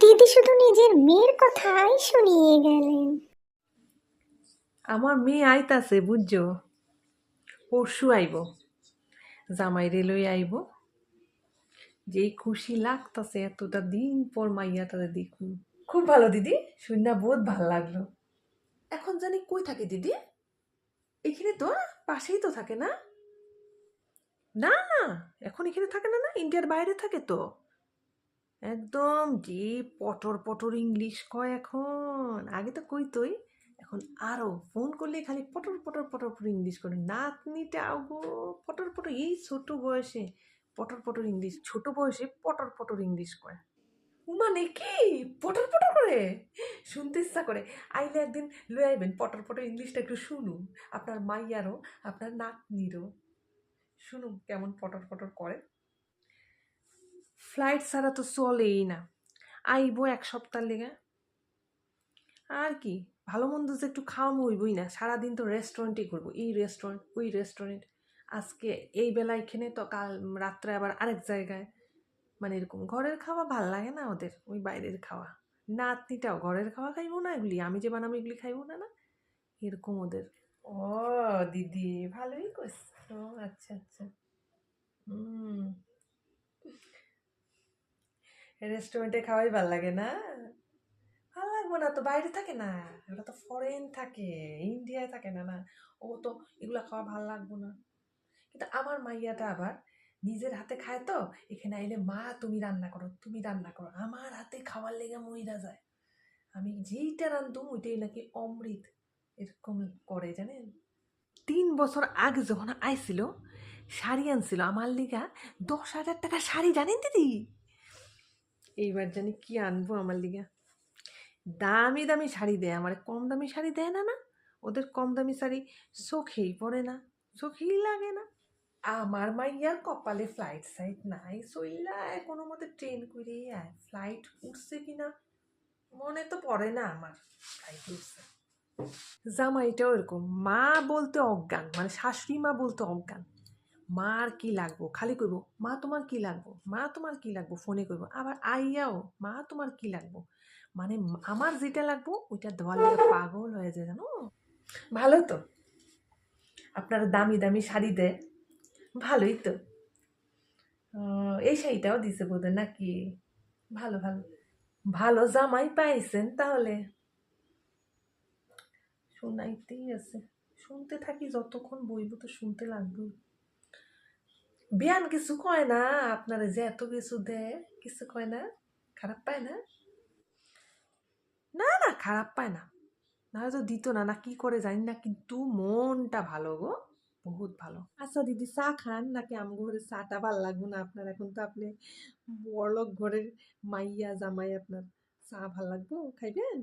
দিদি শুধু নিজের মেয়ের কথাই শুনিয়ে গেলেন। আমার মেয়ে আইতাছে, বুঝছ? পরশু আইব। জামাই রেলই আইব। যেই খুশি লাগতাছে, এতটা দিন পর মাইয়া তাদের দেখুন। খুব ভালো, দিদি। শুননা বহুত ভালো লাগল। এখন জানি কই থাকে, দিদি? এখানে তো পাশেই তো থাকে না? না না, এখন এখানে থাকে না না? ইন্ডিয়ার বাইরে থাকে তো? একদম যে পটর পটর ইংলিশ কয় এখন? আগে তো কই কইতই, এখন আরও ফোন করলে খালি পটর পটর পটর পটর ইংলিশ করে। নাতনিটা গো পটর পটর, এই ছোট বয়সে পটর পটর ইংলিশ, ছোট বয়সে পটর পটর ইংলিশ করে মানে কি? পটর পটর করে? শুনতে ইচ্ছা করে। আইলে একদিন লয়ে আইবেন, পটর পটর ইংলিশটা একটু শুনুন। আপনার মাইয়ারও, আপনার নাতনিরও। শুনুন কেমন পটর পটর করে। ফ্লাইট ছাড়া তো চলেই না। আইবো এক সপ্তাহ লেগে। আর কি, ভালো মন্দ যে একটু খাওয়া হইবই না। সারাদিন তো রেস্টুরেন্টেই করব। এই রেস্টুরেন্ট ওই রেস্টুরেন্ট আজকে এই বেলা এখানে তো কাল রাত্রে আবার আরেক জায়গায়। মানে এরকম ঘরের খাওয়া ভালো লাগে না ওদের, ওই বাইরের খাওয়া। নাতনিটাও ঘরের খাওয়া খাইবো না এগুলি, আমি যে বানাবো এগুলি খাইবো না না। এরকম ওদের। ও, দিদি, ভালোই করছ। আচ্ছা আচ্ছা। হুম। রেস্টুরেন্টে খাওয়াই ভালো লাগে না? ভালো লাগবে না তো, বাইরে থাকে না। ওটা তো ফরেন থাকে ইন্ডিয়ায় থাকে না না। ও তো এগুলো খাওয়া ভালো লাগবো না। কিন্তু আমার মাইয়াটা আবার নিজের হাতে খায় তো, এখানে আইলে, মা, তুমি রান্না করো, তুমি রান্না করো। আমার হাতে খাওয়ার লেগে মহিলা যায়। আমি যেইটা রান্ধুম, ওইটাই নাকি অমৃত। এরকম করে, জানেন? তিন বছর আগে যখন আইছিল, শাড়ি আনছিল, আমার লিগা দশ হাজার টাকা শাড়ি, জানেন দিদি? এইবার জানি কি আনব আমার লিগা। দামি দামি শাড়ি দেয়। আমার কম দামি শাড়ি দেয় না না? ওদের কম দামি শাড়ি চোখেই পড়ে না, চোখেই লাগে না। আমার মাইয়ার কপালে ফ্লাইট সাইট নাই সইলা কোনো মতে ট্রেন করে আয়। ফ্লাইট উঠছে কি না মনে তো পড়ে না আমার। ফ্লাইট উঠছে। জামাইটাও এরকম। মা বলতে অজ্ঞান মানে শাশুড়ি মা বলতে অজ্ঞান। মার কি লাগবো? খালি কইব, মা, তোমার কি লাগবো? মা, তোমার কি লাগবো? ফোনে কইব, আবার আইয়াও, মা, তোমার কি লাগবো? মানে আমার যেটা লাগবো, ওইটা দেওয়ার লেগে পাগল হয়ে যায়, জানো? ভালো তো? আপনার দামি দামি শাড়ি দেয়, ভালোই তো? এই শাড়িটাও দিছে বোধহয় নাকি? ভালো ভালো। ভালো জামাই পাইছেন তাহলে? শোনাইতেই আছে। শুনতে থাকি, যতক্ষণ বইব তো শুনতে লাগবে বিয়ান কিছু কয় না? আপনারা যে এত কিছু দেয়, কিছু কয় না? খারাপ পায় না? না না, খারাপ পায় না। না তো দিত না না কি করে জানি না, কিন্তু মনটা ভালো গো, বহুত ভালো। আচ্ছা দিদি, চা খান, নাকি আম ঘরের চাটা ভালো লাগবে না আপনার? এখন তো আপনি বড়লোক ঘরের মাইয়া জামাই, আপনার চা ভালো লাগবো? খাইবেন?